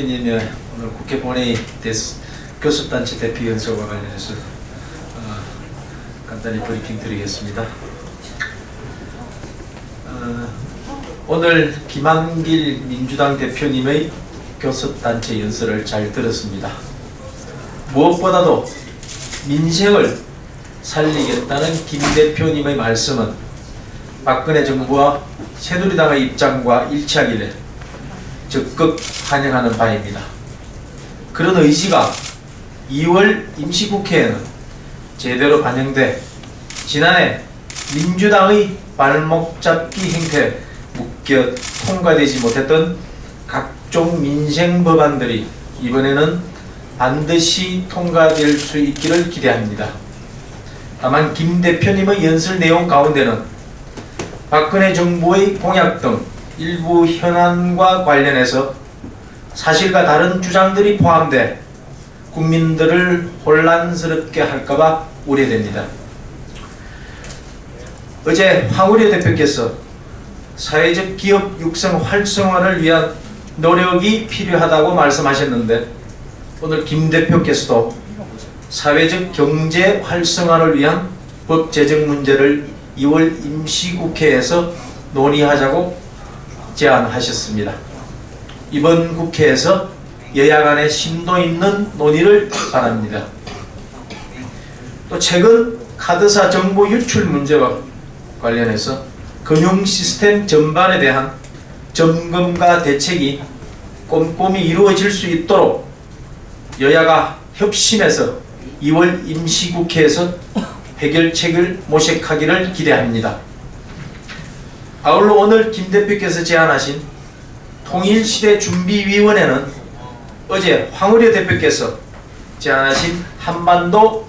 대표님의 오늘 국회 본회의 교섭단체 대표 연설과 관련해서 어, 간단히 브리핑 드리겠습니다. 어, 오늘 김한길 민주당 대표님의 교섭단체 연설을 잘 들었습니다. 무엇보다도 민생을 살리겠다는 김 대표님의 말씀은 박근혜 정부와 새누리당의 입장과 일치하기를 적극 환영하는 바입니다. 그런 의지가 2월 임시국회에는 제대로 반영돼 지난해 민주당의 발목 잡기 행태 묶여 통과되지 못했던 각종 민생 법안들이 이번에는 반드시 통과될 수 있기를 기대합니다. 다만 김 대표님의 연설 내용 가운데는 박근혜 정부의 공약 등 일부 현안과 관련해서 사실과 다른 주장들이 포함돼 국민들을 혼란스럽게 할까봐 우려됩니다. 어제 황우려 대표께서 사회적 기업 육성 활성화를 위한 노력이 필요하다고 말씀하셨는데 오늘 김 대표께서도 사회적 경제 활성화를 위한 법 제정 문제를 2월 임시국회에서 논의하자고 제안하셨습니다. 이번 국회에서 여야 간의 심도 있는 논의를 바랍니다. 또 최근 카드사 정보 유출 문제와 관련해서 금융 시스템 전반에 대한 점검과 대책이 꼼꼼히 이루어질 수 있도록 여야가 협심해서 2월 임시국회에서 해결책을 모색하기를 기대합니다. 아울러 오늘 김 대표께서 제안하신 통일시대 준비위원회는 어제 황우려 대표께서 제안하신 한반도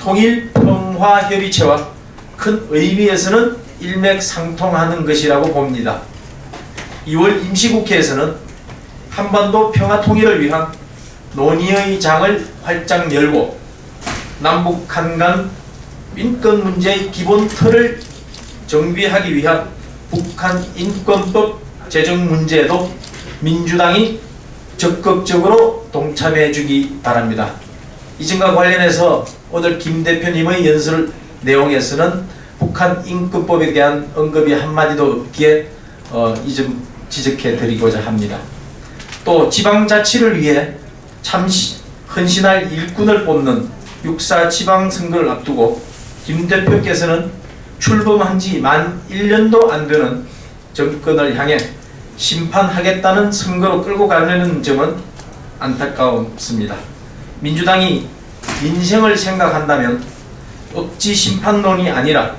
통일평화협의체와 큰 의미에서는 일맥상통하는 것이라고 봅니다. 2월 임시국회에서는 한반도 평화 통일을 위한 논의의 장을 활짝 열고 남북 한간 민권 문제의 기본 틀을 정비하기 위한 북한 인권법 제정 문제에도 민주당이 적극적으로 동참해 주기 바랍니다. 이점과 관련해서 오늘 김 대표님의 연설 내용에서는 북한 인권법에 대한 언급이 한마디도 없기에 어, 이점 지적해 드리고자 합니다. 또 지방자치를 위해 참 헌신할 일꾼을 뽑는 육사 지방선거를 앞두고 김 대표께서는 출범한 지 만 1년도 안 되는 정권을 향해 심판하겠다는 선거로 끌고 가려는 점은 안타까웠습니다. 민주당이 민생을 생각한다면 억지 심판론이 아니라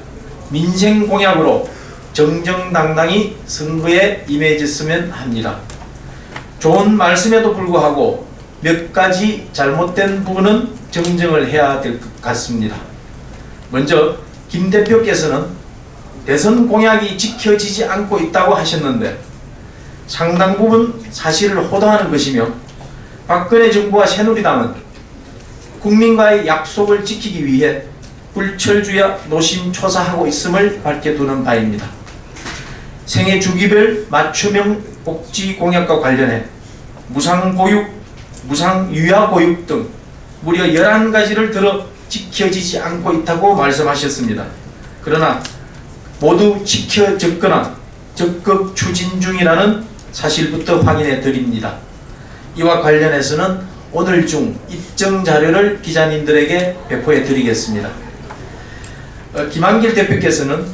민생 공약으로 정정당당히 선거에 임해졌으면 합니다. 좋은 말씀에도 불구하고 몇 가지 잘못된 부분은 정정을 해야 될 것 같습니다. 먼저 김 대표께서는 대선 공약이 지켜지지 않고 있다고 하셨는데 상당 부분 사실을 호도하는 것이며 박근혜 정부와 새누리당은 국민과의 약속을 지키기 위해 불철주야 노심초사하고 있음을 밝혀두는 바입니다. 생애 주기별 맞춤형 복지 공약과 관련해 무상보육, 무상유아보육 등 무려 11가지를 들어 지켜지지 않고 있다고 말씀하셨습니다. 그러나 모두 지켜졌거나 적극 추진 중이라는 사실부터 확인해 드립니다. 이와 관련해서는 오늘 중 입증 자료를 기자님들에게 배포해 드리겠습니다. 어, 김한길 대표께서는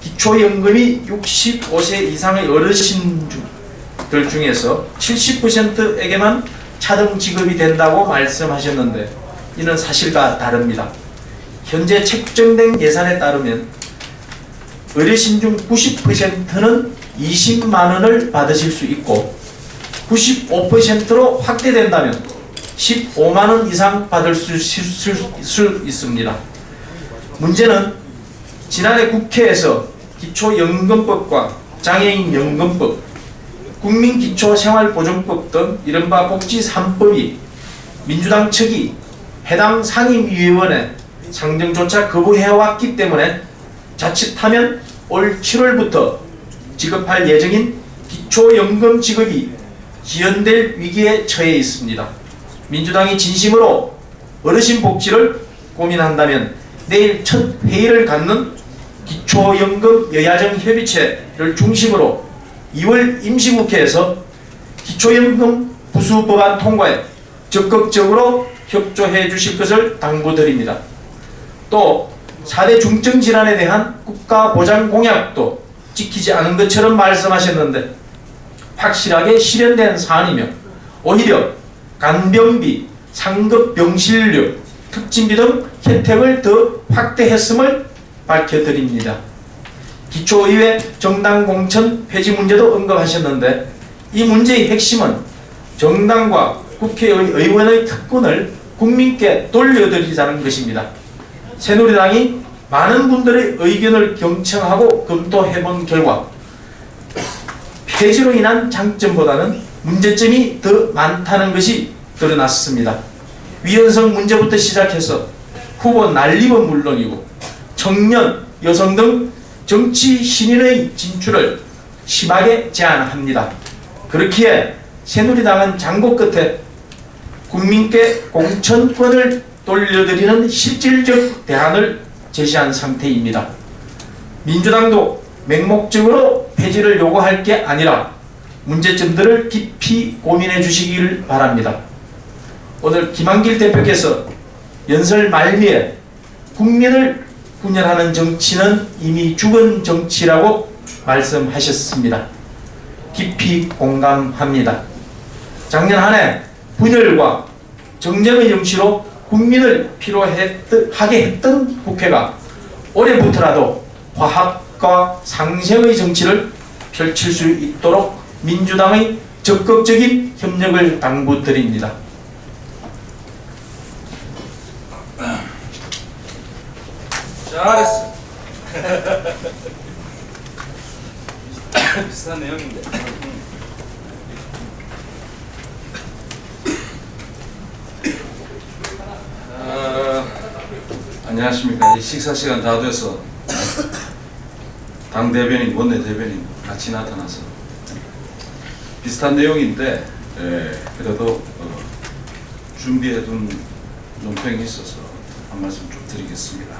기초연금이 65세 이상의 어르신들 중에서 70%에게만 차등 지급이 된다고 말씀하셨는데 이는 사실과 다릅니다. 현재 책정된 예산에 따르면 어르신 중 90%는 20만 원을 받으실 수 있고 95%로 확대된다면 15만 원 이상 받을 수, 수, 수, 수 있습니다. 문제는 지난해 국회에서 기초연금법과 장애인연금법, 국민기초생활보존법 등 이른바 복지 3법이 민주당 측이 해당 상임위원회 상정조차 거부해왔기 때문에 자칫하면 올 7월부터 지급할 예정인 기초연금 지급이 지연될 위기에 처해 있습니다. 민주당이 진심으로 어르신 복지를 고민한다면 내일 첫 회의를 갖는 기초연금 여야정 협의체를 중심으로 2월 임시국회에서 기초연금 부수 법안 통과에 적극적으로 협조해 주실 것을 당부드립니다. 또 4대 중증 질환에 대한 국가 보장 공약도 지키지 않은 것처럼 말씀하셨는데 확실하게 실현된 사안이며 오히려 간병비, 상급 병실료, 특진비 등 혜택을 더 확대했음을 밝혀드립니다. 기초의회 정당 공천 폐지 문제도 언급하셨는데 이 문제의 핵심은 정당과 국회의원의 특권을 국민께 돌려드리자는 것입니다. 새누리당이 많은 분들의 의견을 경청하고 검토해 본 결과 폐지로 인한 장점보다는 문제점이 더 많다는 것이 드러났습니다. 위헌성 문제부터 시작해서 후보 난립은 물론이고 청년, 여성 등 정치 신인의 진출을 심하게 제한합니다. 그렇기에 새누리당은 장고 끝에 국민께 공천권을 돌려드리는 실질적 대안을 제시한 상태입니다. 민주당도 맹목적으로 폐지를 요구할 게 아니라 문제점들을 깊이 고민해 주시길 바랍니다. 오늘 김한길 대표께서 연설 말미에 국민을 분열하는 정치는 이미 죽은 정치라고 말씀하셨습니다. 깊이 공감합니다. 작년 한 해 분열과 정쟁의 정치로 국민을 필요하게 했던 국회가 올해부터라도 화합과 상생의 정치를 펼칠 수 있도록 민주당의 적극적인 협력을 당부드립니다. 잘했어. 비슷한 내용인데. 아, 안녕하십니까. 이 식사 시간 다 돼서 당 대변인, 원내 대변인 같이 나타나서 비슷한 내용인데 예, 그래도 어, 준비해둔 논평이 있어서 한 말씀 좀 드리겠습니다.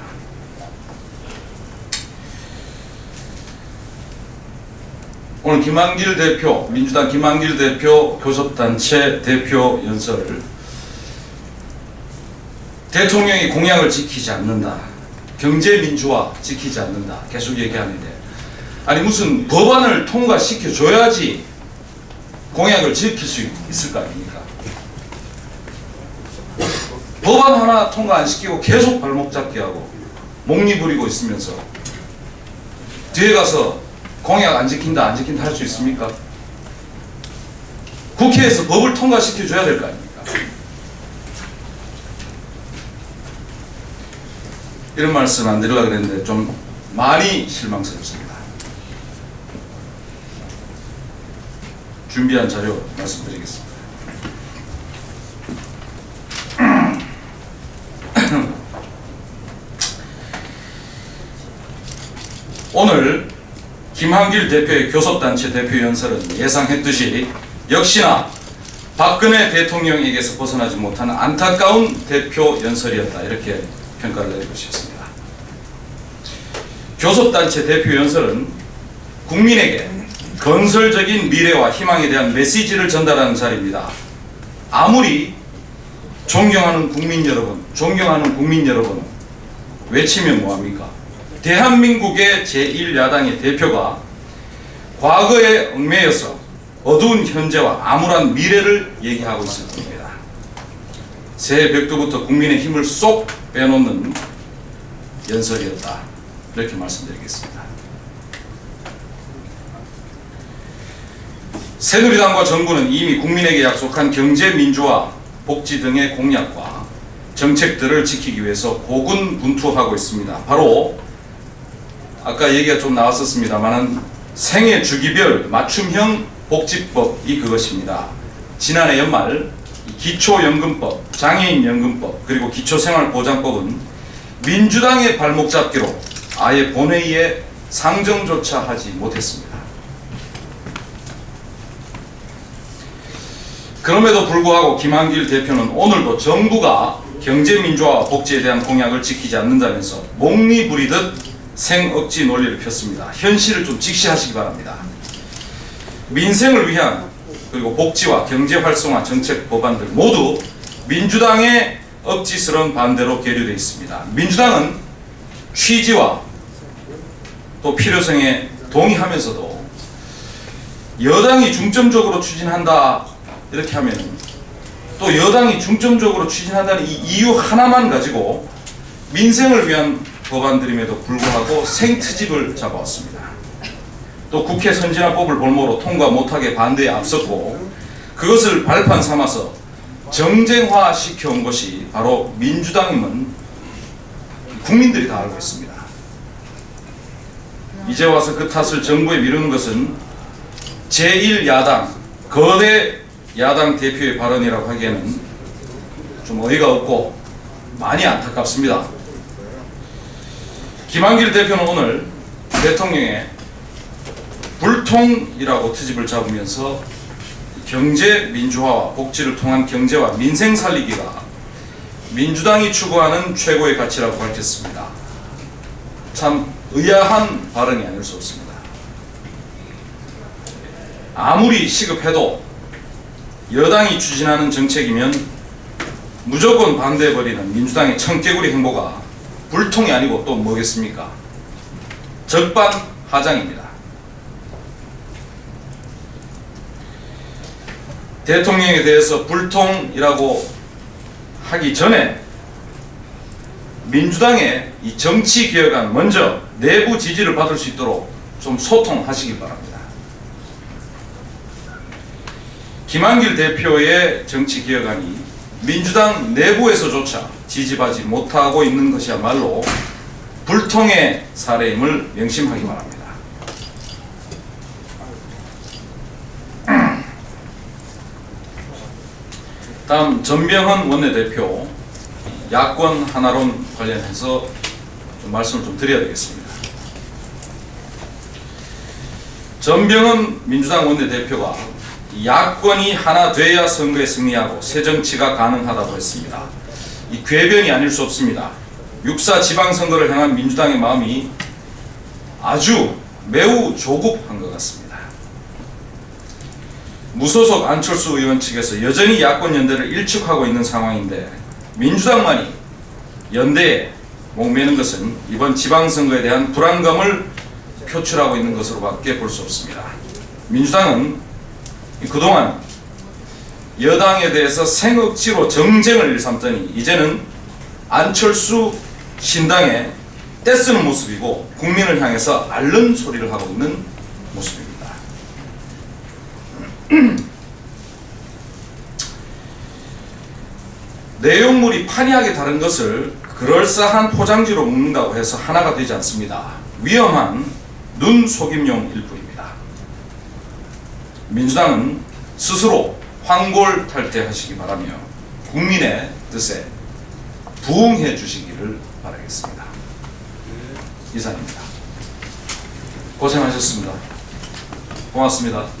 오늘 김한길 대표, 민주당 김한길 대표 교섭단체 대표 연설을 대통령이 공약을 지키지 않는다. 경제 민주화 지키지 않는다. 계속 얘기하는데 아니 무슨 법안을 통과시켜 줘야지 공약을 지킬 수 있을 거 아닙니까? 법안 하나 통과 안 시키고 계속 발목 잡기 하고 목리 부리고 있으면서 뒤에 가서 공약 안 지킨다 안 지킨다 할 수 있습니까? 국회에서 법을 통과시켜 줘야 될 거 아닙니까? 이런 말씀 안 드리려고 그랬는데 좀 많이 실망스럽습니다. 준비한 자료 말씀드리겠습니다. 오늘 김한길 대표의 교섭단체 대표 연설은 예상했듯이 역시나 박근혜 대통령에게서 벗어나지 못하는 안타까운 대표 연설이었다 이렇게 평가를 내리고 싶습니다. 교섭단체 대표 연설은 국민에게 건설적인 미래와 희망에 대한 메시지를 전달하는 자리입니다. 아무리 존경하는 국민 여러분, 존경하는 국민 여러분 외치면 뭐합니까? 대한민국의 제1야당의 대표가 과거에 얽매여서 어두운 현재와 암울한 미래를 얘기하고 있을 겁니다. 새해 벽두부터 국민의 힘을 쏙 빼놓는 연설이었다. 이렇게 말씀드리겠습니다. 새누리당과 정부는 이미 국민에게 약속한 경제 민주화, 복지 등의 공약과 정책들을 지키기 위해서 고군분투하고 있습니다. 바로 아까 얘기가 좀 나왔었습니다만은 생애 주기별 맞춤형 복지법이 그것입니다. 지난해 연말 기초연금법, 장애인연금법, 그리고 기초생활보장법은 민주당의 발목 잡기로 아예 본회의에 상정조차 하지 못했습니다. 그럼에도 불구하고 김한길 대표는 오늘도 정부가 경제민주화와 복지에 대한 공약을 지키지 않는다면서 목리 부리듯 생억지 논리를 폈습니다. 현실을 좀 직시하시기 바랍니다. 민생을 위한 그리고 복지와 경제 활성화 정책 법안들 모두 민주당의 억지스러운 반대로 계류되어 있습니다. 민주당은 취지와 또 필요성에 동의하면서도 여당이 중점적으로 추진한다 이렇게 하면 또 여당이 중점적으로 추진한다는 이 이유 하나만 가지고 민생을 위한 법안들임에도 불구하고 생트집을 잡아왔습니다. 또 국회 선진화법을 볼모로 통과 못하게 반대에 앞섰고 그것을 발판 삼아서 정쟁화 시켜온 것이 바로 민주당임은 국민들이 다 알고 있습니다. 이제 와서 그 탓을 정부에 미루는 것은 제1야당 거대 야당 대표의 발언이라고 하기에는 좀 어이가 없고 많이 안타깝습니다. 김한길 대표는 오늘 대통령의 불통이라고 트집을 잡으면서 경제 민주화와 복지를 통한 경제와 민생 살리기가 민주당이 추구하는 최고의 가치라고 밝혔습니다. 참 의아한 발언이 아닐 수 없습니다. 아무리 시급해도 여당이 추진하는 정책이면 무조건 반대해버리는 민주당의 청개구리 행보가 불통이 아니고 또 뭐겠습니까? 적반하장입니다. 대통령에 대해서 불통이라고 하기 전에 민주당의 이 정치 개혁안 먼저 내부 지지를 받을 수 있도록 좀 소통하시기 바랍니다. 김한길 대표의 정치 개혁안이 민주당 내부에서조차 지지받지 못하고 있는 것이야말로 불통의 사례임을 명심하기 바랍니다. 다음 전병헌 원내대표 야권 하나론 관련해서 좀 말씀을 좀 드려야 되겠습니다. 전병헌 민주당 원내대표가 야권이 하나 돼야 선거에 승리하고 새 정치가 가능하다고 했습니다. 이 궤변이 아닐 수 없습니다. 육사 지방선거를 향한 민주당의 마음이 아주 매우 조급한 것 같습니다. 무소속 안철수 의원 측에서 여전히 야권 연대를 일축하고 있는 상황인데 민주당만이 연대에 목매는 것은 이번 지방선거에 대한 불안감을 표출하고 있는 것으로밖에 볼 수 없습니다. 민주당은 그동안 여당에 대해서 생억지로 정쟁을 일삼더니 이제는 안철수 신당에 떼쓰는 모습이고 국민을 향해서 앓는 소리를 하고 있는 모습입니다. 내용물이 판이하게 다른 것을 그럴싸한 포장지로 묶는다고 해서 하나가 되지 않습니다. 위험한 눈 속임용일 뿐입니다. 민주당은 스스로 황골 탈퇴하시기 바라며 국민의 뜻에 부응해 주시기를 바라겠습니다. 이상입니다. 고생하셨습니다. 고맙습니다.